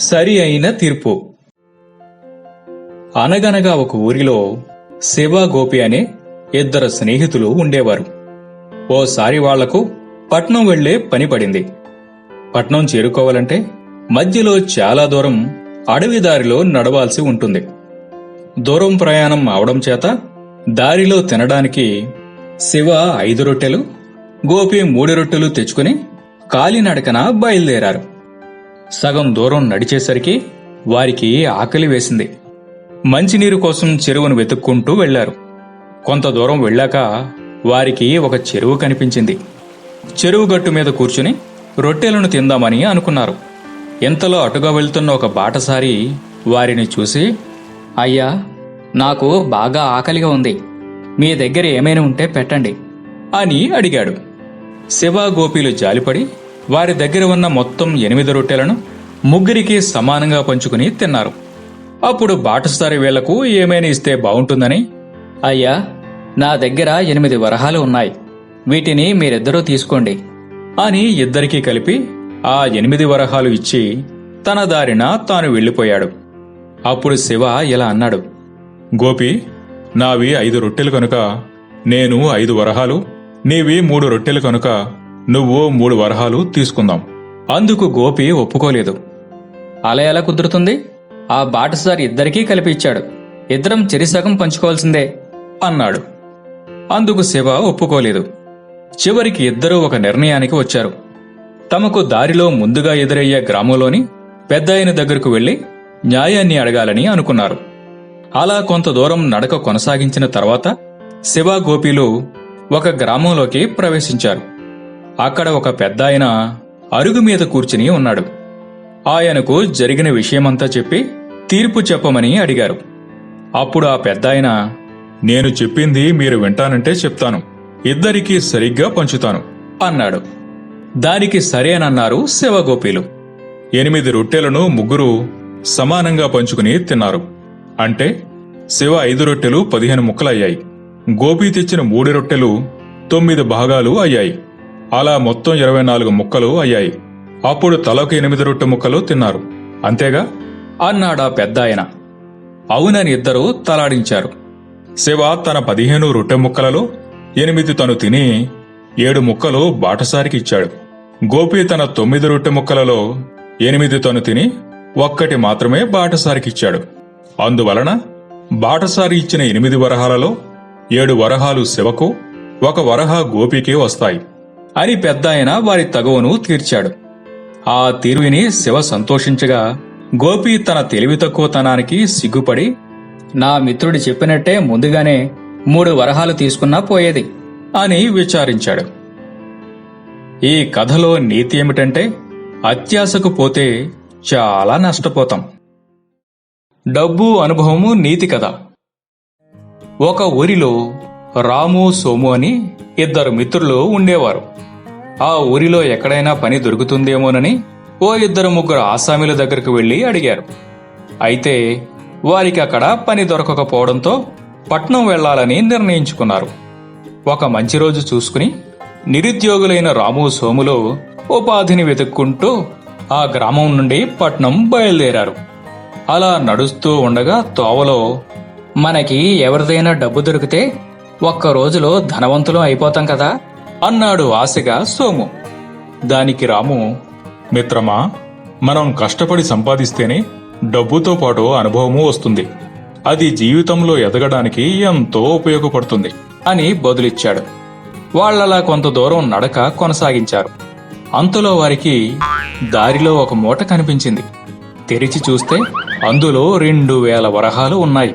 సరి అయిన తీర్పు. అనగనగా ఒక ఊరిలో శివ గోపి అనే ఇద్దరు స్నేహితులు ఉండేవారు. ఓసారి వాళ్ళకు పట్నం వెళ్ళే పని పడింది. పట్నం చేరుకోవాలంటే మధ్యలో చాలా దూరం అడవి దారిలో నడవాల్సి ఉంటుంది. దూరం ప్రయాణం అవడం చేత దారిలో తినడానికి శివ ఐదు రొట్టెలు గోపి మూడు రొట్టెలు తెచ్చుకుని కాలినడకన బయలుదేరారు. సగం దూరం నడిచేసరికి వారికి ఆకలి వేసింది. మంచినీరు కోసం చెరువును వెతుక్కుంటూ వెళ్ళారు. కొంత దూరం వెళ్ళాక వారికి ఒక చెరువు కనిపించింది. చెరువు గట్టు మీద కూర్చుని రొట్టెలను తిందామని అనుకున్నారు. ఇంతలో అటుగా వెళ్తున్న ఒక బాటసారి వారిని చూసి అయ్యా నాకు బాగా ఆకలిగా ఉంది. మీ దగ్గర ఏమైనా ఉంటే పెట్టండి అని అడిగాడు. శివ గోపీలు జాలిపడి వారి దగ్గర ఉన్న మొత్తం ఎనిమిది రొట్టెలను ముగ్గురికి సమానంగా పంచుకుని తిన్నారు. అప్పుడు బాటసారి వీళ్ళకు ఏమైనా ఇస్తే బావుంటుందని అయ్యా నా దగ్గర ఎనిమిది వరహాలు ఉన్నాయి. వీటిని మీరిద్దరూ తీసుకోండి. అని ఇద్దరికీ కలిపి ఆ ఎనిమిది వరహాలు ఇచ్చి తన దారిన తాను వెళ్ళిపోయాడు. అప్పుడు శివ ఇలా అన్నాడు గోపి నావి ఐదు రొట్టెలు కనుక నేను ఐదు వరహాలు నీవి మూడు రొట్టెలు కనుక నువ్వు మూడు వరహాలు తీసుకుందాం. అందుకు గోపి ఒప్పుకోలేదు. అలా ఎలా కుదురుతుంది? ఆ బాటసారి ఇద్దరికీ కలిపి ఇచ్చాడు. ఇద్దరం చెరిసగం పంచుకోవాల్సిందే. అన్నాడు. అందుకు శివ ఒప్పుకోలేదు. చివరికి ఇద్దరూ ఒక నిర్ణయానికి వచ్చారు. తమకు దారిలో ముందుగా ఎదురయ్యే గ్రామంలోని పెద్దాయన దగ్గరకు వెళ్ళి న్యాయాన్ని అడగాలని అనుకున్నారు. అలా కొంత దూరం నడక కొనసాగించిన తర్వాత శివ గోపీలు ఒక గ్రామంలోకి ప్రవేశించారు. అక్కడ ఒక పెద్దాయన అరుగు మీద కూర్చుని ఉన్నాడు. ఆయనకు జరిగిన విషయమంతా చెప్పి తీర్పు చెప్పమని అడిగారు. అప్పుడు ఆ పెద్దాయన నేను చెప్పింది మీరు వింటానంటే చెప్తాను. ఇద్దరికీ సరిగ్గా పంచుతాను అన్నాడు. దానికి సరేనన్నారు శివగోపీలు. ఎనిమిది రొట్టెలను ముగ్గురు సమానంగా పంచుకుని తిన్నారు. అంటే శివ ఐదు రొట్టెలు పదిహేను ముక్కలయ్యాయి. గోపి తెచ్చిన మూడు రొట్టెలు తొమ్మిది భాగాలు అయ్యాయి. అలా మొత్తం ఇరవై నాలుగు ముక్కలు అయ్యాయి. అప్పుడు తలకు ఎనిమిది రొట్టె ముక్కలు తిన్నారు. అంతేగా? అన్నాడా పెద్దాయన. అవునని ఇద్దరూ తలాడించారు. శివ తన పదిహేను రొట్టె ముక్కలలో ఎనిమిది తను తిని ఏడు ముక్కలు బాటసారికి ఇచ్చాడు. గోపి తన తొమ్మిది రొట్టె ముక్కలలో ఎనిమిది తను తిని ఒక్కటి మాత్రమే బాటసారికిచ్చాడు అందువలన బాటసారి ఇచ్చిన ఎనిమిది వరహాలలో ఏడు వరహాలు శివకు ఒక వరహ గోపికే వస్తాయి. అని పెద్దాయన వారి తగువను తీర్చాడు. ఆ తీరువిని శివ సంతోషించగా గోపి తన తెలివి తక్కువతనానికి సిగ్గుపడి నా మిత్రుడు చెప్పినట్టే ముందుగానే మూడు వరహాలు తీసుకున్నా పోయేది అని విచారించాడు. ఈ కథలో నీతి ఏమిటంటే అత్యాశకు పోతే చాలా నష్టపోతాం. డబ్బు అనుభవము నీతి కథ. ఒక ఊరిలో రాము సోము అని ఇద్దరు మిత్రులు ఉండేవారు. ఆ ఊరిలో ఎక్కడైనా పని దొరుకుతుందేమోనని ఓ ఇద్దరు ముగ్గురు ఆసామీల దగ్గరకు వెళ్ళి అడిగారు. అయితే వారికి అక్కడ పని దొరకకపోవడంతో పట్నం వెళ్ళాలని నిర్ణయించుకున్నారు. ఒక మంచి రోజు చూసుకుని నిరుద్యోగులైన రాము సోములు ఉపాధిని వెతుక్కుంటూ ఆ గ్రామం నుండి పట్నం బయలుదేరారు. అలా నడుస్తూ ఉండగా తోవలో మనకి ఎవరిదైనా డబ్బు దొరికితే ఒక్క రోజులో ధనవంతులం అయిపోతాం కదా? అన్నాడు ఆశగా సోము. దానికి రాము మిత్రమా మనం కష్టపడి సంపాదిస్తేనే డబ్బుతో పాటు అనుభవము వస్తుంది. అది జీవితంలో ఎదగడానికి ఎంతో ఉపయోగపడుతుంది అని బదులిచ్చాడు. వాళ్ళలా కొంత దూరం నడక కొనసాగించారు. అంతలో వారికి దారిలో ఒక మూట కనిపించింది. తెరిచి చూస్తే అందులో రెండు వేల వరహాలు ఉన్నాయి.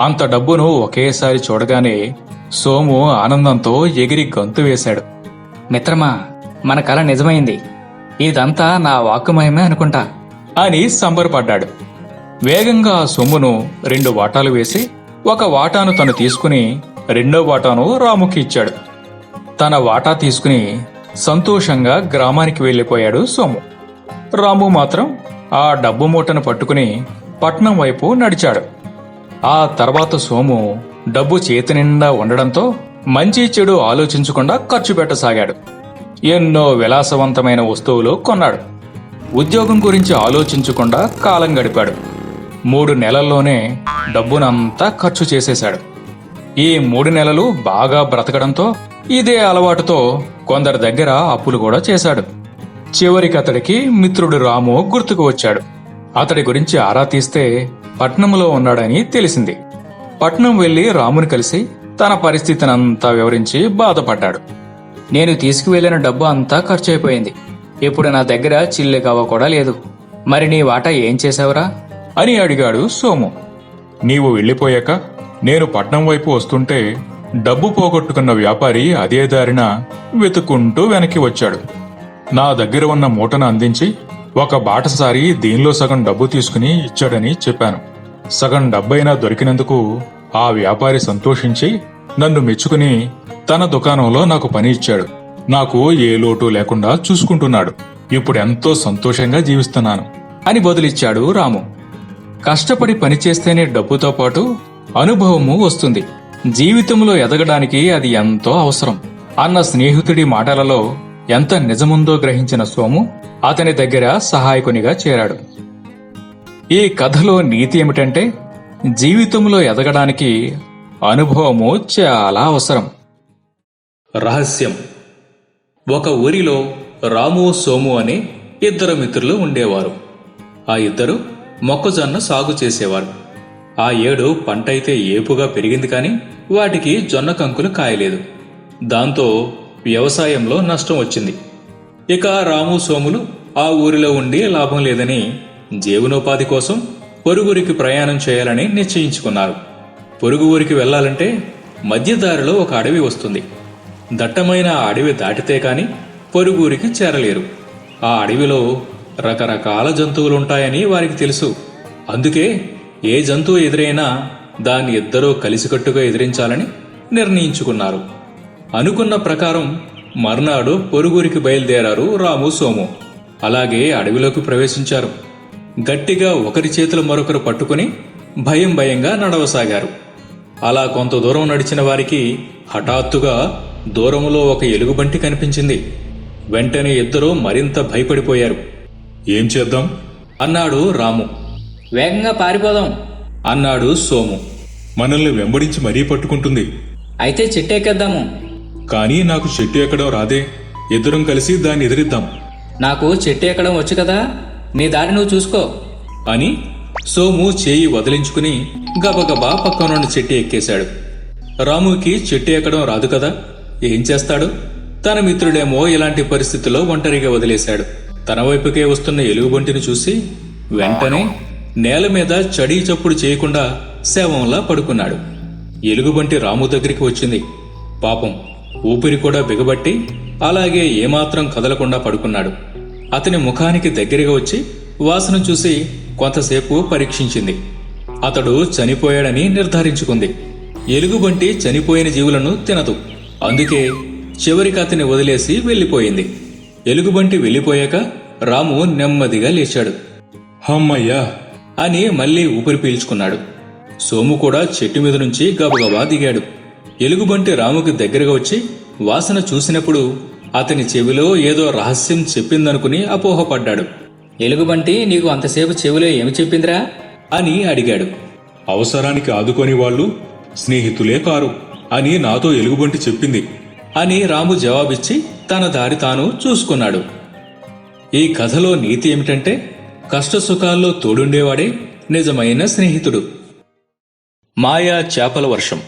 అంత డబ్బును ఒకేసారి చూడగానే సోము ఆనందంతో ఎగిరి గంతు వేశాడు. మిత్రమా మన కల నిజమైంది. ఇదంతా నా వాక్కుమయమే అనుకుంటా. అని సంబరపడ్డాడు. వేగంగా ఆ సొమ్మును రెండు వాటాలు వేసి ఒక వాటాను తను తీసుకుని రెండో వాటాను రాముకి ఇచ్చాడు. తన వాటా తీసుకుని సంతోషంగా గ్రామానికి వెళ్ళిపోయాడు సోము. రాము మాత్రం ఆ డబ్బు మూటను పట్టుకుని పట్నం వైపు నడిచాడు. ఆ తర్వాత సోము డబ్బు చేతి నిండా ఉండడంతో మంచి చెడు ఆలోచించకుండా ఖర్చు పెట్టసాగాడు. ఎన్నో విలాసవంతమైన వస్తువులు కొన్నాడు. ఉద్యోగం గురించి ఆలోచించకుండా కాలం గడిపాడు. మూడు నెలల్లోనే డబ్బునంతా ఖర్చు చేసేశాడు. ఈ మూడు నెలలు బాగా బ్రతకడంతో ఇదే అలవాటుతో కొందరి దగ్గర అప్పులు కూడా చేశాడు. చివరికి అతడికి మిత్రుడు రాము గుర్తుకు వచ్చాడు. అతడి గురించి ఆరా తీస్తే పట్నంలో ఉన్నాడని తెలిసింది. పట్నం వెళ్ళి రాముని కలిసి తన పరిస్థితిని అంతా వివరించి బాధపడ్డాడు. నేను తీసుకువెళ్ళిన డబ్బు అంతా ఖర్చు అయిపోయింది ఇప్పుడు నా దగ్గర చిల్లి కవ్వ కూడా లేదు. మరి నీ వాటా ఏం చేసావురా అని అడిగాడు సోము. నీవు వెళ్ళిపోయాక నేను పట్నం వైపు వస్తుంటే డబ్బు పోగొట్టుకున్న వ్యాపారి అదే దారిన వెతుక్కుంటూ వెనక్కి వచ్చాడు. నా దగ్గర ఉన్న మూటను అందించి ఒక బాటసారి దీనిలో సగం డబ్బు తీసుకుని ఇచ్చాడని చెప్పాను. సగం డబ్బైనా దొరికినందుకు ఆ వ్యాపారి సంతోషించి నన్ను మెచ్చుకుని తన దుకాణంలో నాకు పని ఇచ్చాడు. నాకు ఏ లోటు లేకుండా చూసుకుంటున్నాడు. ఇప్పుడు ఎంతో సంతోషంగా జీవిస్తున్నాను అని బదులిచ్చాడు రాము. కష్టపడి పనిచేస్తేనే డబ్బుతో పాటు అనుభవము వస్తుంది. జీవితంలో ఎదగడానికి అది ఎంతో అవసరం. అన్న స్నేహితుడి మాటలలో ఎంత నిజముందో గ్రహించిన సోము అతని దగ్గర సహాయకునిగా చేరాడు. ఈ కథలో నీతి ఏమిటంటే జీవితంలో ఎదగడానికి అనుభవము చాలా అవసరం. రహస్యం. ఒక ఊరిలో రాము సోము అనే ఇద్దరు మిత్రులు ఉండేవారు. ఆ ఇద్దరు మొక్కజొన్న సాగు చేసేవారు. ఆ ఏడు పంట అయితే ఏపుగా పెరిగింది కానీ వాటికి జొన్న కంకులు కాయలేదు. దాంతో వ్యవసాయంలో నష్టం వచ్చింది. ఇక రాము సోములు ఆ ఊరిలో ఉండి లాభం లేదని జీవనోపాధి కోసం పొరుగురికి ప్రయాణం చేయాలని నిశ్చయించుకున్నారు. పొరుగు ఊరికి వెళ్ళాలంటే మధ్యదారిలో ఒక అడవి వస్తుంది. దట్టమైన ఆ అడవి దాటితే కాని పొరుగురికి చేరలేరు. ఆ అడవిలో రకరకాల జంతువులుంటాయని వారికి తెలుసు. అందుకే ఏ జంతువు ఎదురైనా దాన్ని ఇద్దరూ కలిసికట్టుగా ఎదిరించాలని నిర్ణయించుకున్నారు. అనుకున్న ప్రకారం మర్నాడు పొరుగురికి బయలుదేరారు రాము సోము. అలాగే అడవిలోకి ప్రవేశించారు. గట్టిగా ఒకరి చేతులు మరొకరు పట్టుకుని భయం భయంగా నడవసాగారు. అలా కొంత దూరం నడిచిన వారికి హఠాత్తుగా దూరంలో ఒక ఎలుగుబంటి కనిపించింది. వెంటనే ఇద్దరూ మరింత భయపడిపోయారు. ఏం చేద్దాం? అన్నాడు రాము. వేగంగా పారిపోదాం. అన్నాడు సోము. మనల్ని వెంబడించి మరీ పట్టుకుంటుంది. అయితే చెట్టెక్కేద్దాము కానీ నాకు చెట్టు ఎక్కడం రాదే. ఇద్దరం కలిసి దాన్ని ఎదిరిద్దాం. నాకు చెట్టు ఎక్కడం వచ్చు కదా? నీ దారి నువ్వు చూసుకో. అని సోము చేయి వదిలించుకుని గబగబా పక్కనున్న చెట్టు ఎక్కేశాడు. రాముకి చెట్టు ఎక్కడం రాదు కదా ఏం చేస్తాడు? తన మిత్రుడేమో ఇలాంటి పరిస్థితుల్లో ఒంటరిగా వదిలేశాడు. తన వైపుకే వస్తున్న ఎలుగుబంటిని చూసి వెంటనే నేల మీద చడీ చప్పుడు చేయకుండా శవంలా పడుకున్నాడు. ఎలుగుబంటి రాము దగ్గరికి వచ్చింది. పాపం ఊపిరి కూడా బిగబట్టి అలాగే ఏమాత్రం కదలకుండా పడుకున్నాడు. అతని ముఖానికి దగ్గరగా వచ్చి వాసన చూసి కొంతసేపు పరీక్షించింది. అతడు చనిపోయాడని నిర్ధారించుకుంది. ఎలుగుబంటి చనిపోయిన జీవులను తినదు. అందుకే చివరికి అతని వదిలేసి వెళ్ళిపోయింది. ఎలుగుబంటి వెళ్ళిపోయాక రాము నెమ్మదిగా లేచాడు. హమ్మయ్యా! అని మళ్ళీ ఊపిరి పీల్చుకున్నాడు. సోము కూడా చెట్టు మీద నుంచి గబగబా దిగాడు. ఎలుగుబంటి రాముకి దగ్గరగా వచ్చి వాసన చూసినప్పుడు అతని చెవిలో ఏదో రహస్యం చెప్పిందనుకుని అపోహపడ్డాడు. ఎలుగుబంటి నీకు అంతసేపు చెవిలో ఏమి చెప్పిందిరా? అని అడిగాడు. అవసరానికి ఆదుకొని వాళ్ళు స్నేహితులే కారు అని నాతో ఎలుగుబంటి చెప్పింది. అని రాము జవాబిచ్చి తన దారి తాను చూసుకున్నాడు. ఈ కథలో నీతి ఏమిటంటే కష్టసుఖాల్లో తోడుండేవాడే నిజమైన స్నేహితుడు. మాయా చేపల వర్షం.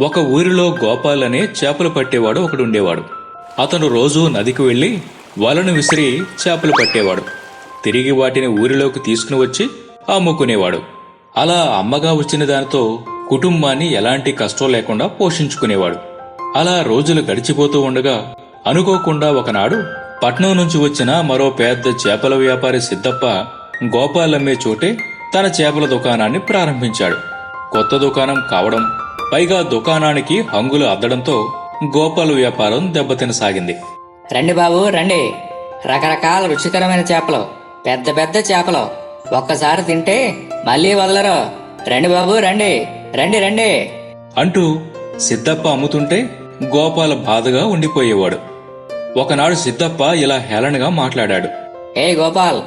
ఒక ఊరిలో గోపాల్ అనే చేపలు పట్టేవాడు ఒకడుండేవాడు. అతను రోజూ నదికి వెళ్ళి వలను విసిరి చేపలు పట్టేవాడు. తిరిగి వాటిని ఊరిలోకి తీసుకుని వచ్చి అమ్ముకునేవాడు. అలా అమ్మగా వచ్చిన దానితో కుటుంబాన్ని ఎలాంటి కష్టం లేకుండా పోషించుకునేవాడు. అలా రోజులు గడిచిపోతూ ఉండగా అనుకోకుండా ఒకనాడు పట్నం నుంచి వచ్చిన మరో పెద్ద చేపల వ్యాపారి సిద్ధప్ప గోపాలమ్మే చోటే తన చేపల దుకాణాన్ని ప్రారంభించాడు. కొత్త దుకాణం కావడం పైగా దుకాణానికి హంగులు అద్దడంతో గోపాల్ వ్యాపారం దెబ్బతినసాగింది రండి బాబు రండి. రకరకాల రుచికరమైన చేపలు పెద్ద పెద్ద చేపలు. ఒక్కసారి తింటే మళ్ళీ వదలరు. రండి బాబు రండి. రండి రండి. అంటూ సిద్ధప్ప అమ్ముతుంటే గోపాల బాధగా ఉండిపోయేవాడు. ఒకనాడు సిద్ధప్ప ఇలా హేళనగా మాట్లాడాడు. ఏ గోపాల్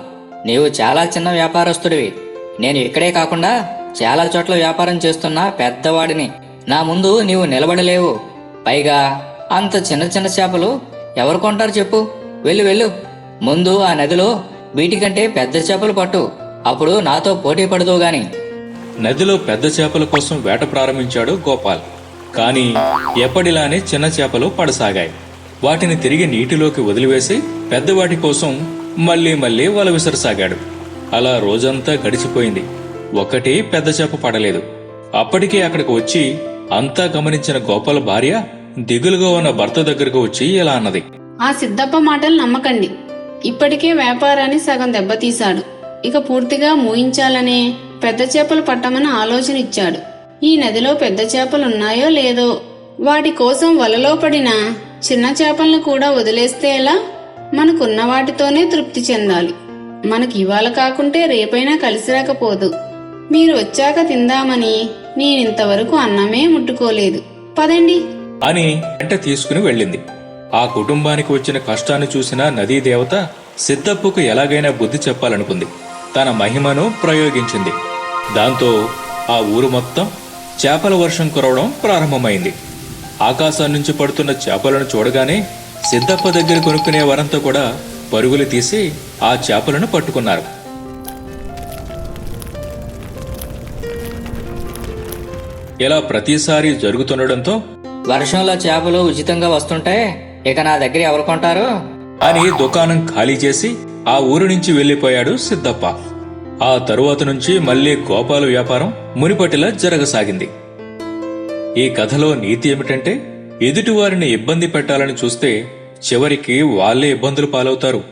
నీవు చాలా చిన్న వ్యాపారస్తుడివి. నేను ఇక్కడే కాకుండా చాలా చోట్ల వ్యాపారం చేస్తున్న పెద్దవాడిని. నా ముందు నీవు నిలబడలేవు. పైగా అంత చిన్న చిన్న చేపలు ఎవరు కొంటారు చెప్పు? వెళ్ళు వెళ్ళు. ముందు ఆ నదిలో వీటికంటే పెద్ద చేపలు పట్టు. అప్పుడు నాతో పోటీ పడదు గాని. నదిలో పెద్ద చేపల కోసం వేట ప్రారంభించాడు గోపాల్. కానీ ఎప్పటిలానే చిన్న చేపలు పడసాగాయి. వాటిని తిరిగి నీటిలోకి వదిలివేసి పెద్దవాటి కోసం మళ్ళీ మళ్ళీ వల విసరసాగాడు. అలా రోజంతా గడిచిపోయింది. ఒకటి పెద్ద చేప పడలేదు. అప్పటికే అక్కడికి వచ్చి అంతా గమనించిన గోపాల భార్య దిగులుగా ఉన్న భర్త దగ్గరకు వచ్చి ఇలా అన్నది. ఆ సిద్ధప్ప మాటలు నమ్మకండి. ఇప్పటికే వ్యాపారాన్ని సగం దెబ్బతీశాడు. ఇక పూర్తిగా మూయించాలనే పెద్ద చేపలు పట్టమని ఆలోచన ఇచ్చాడు. ఈ నదిలో పెద్ద చేపలున్నాయో లేదో వాటి కోసం వలలో పడిన చిన్న చేపలను కూడా వదిలేస్తే ఎలా? మనకున్న వాటితోనే తృప్తి చెందాలి. మనకి ఇవాళ కాకుంటే రేపైనా కలిసి రాకపోదు. మీరు వచ్చాక తిందామని నేనింతవరకు అన్నమే ముట్టుకోలేదు. పదండి. అని వెంట తీసుకుని వెళ్ళింది. ఆ కుటుంబానికి వచ్చిన కష్టాన్ని చూసిన నదీ దేవత సిద్ధప్పుకు ఎలాగైనా బుద్ధి చెప్పాలనుకుంది. తన మహిమను ప్రయోగించింది. దాంతో ఆ ఊరు మొత్తం చేపల వర్షం కురవడం ప్రారంభమైంది. ఆకాశం నుంచి పడుతున్న చేపలను చూడగానే సిద్ధప్ప దగ్గర కొనుక్కునే వారంతా కూడా పరుగులు తీసి ఆ చేపలను పట్టుకున్నారు. ఇలా ప్రతిసారి జరుగుతుండడంతో వర్షంలో చేపలు ఉచితంగా వస్తుంటే ఇక నా దగ్గర ఎవరు కొంటారు? అని దుకాణం ఖాళీ చేసి ఆ ఊరు నుంచి వెళ్ళిపోయాడు సిద్ధప్ప. ఆ తరువాత నుంచి మళ్ళీ గోపాల వ్యాపారం మునిపటిలా జరగసాగింది. ఈ కథలో నీతి ఏమిటంటే ఎదుటివారిని ఇబ్బంది పెట్టాలని చూస్తే చివరికి వాళ్ళే ఇబ్బందులు పాలవుతారు.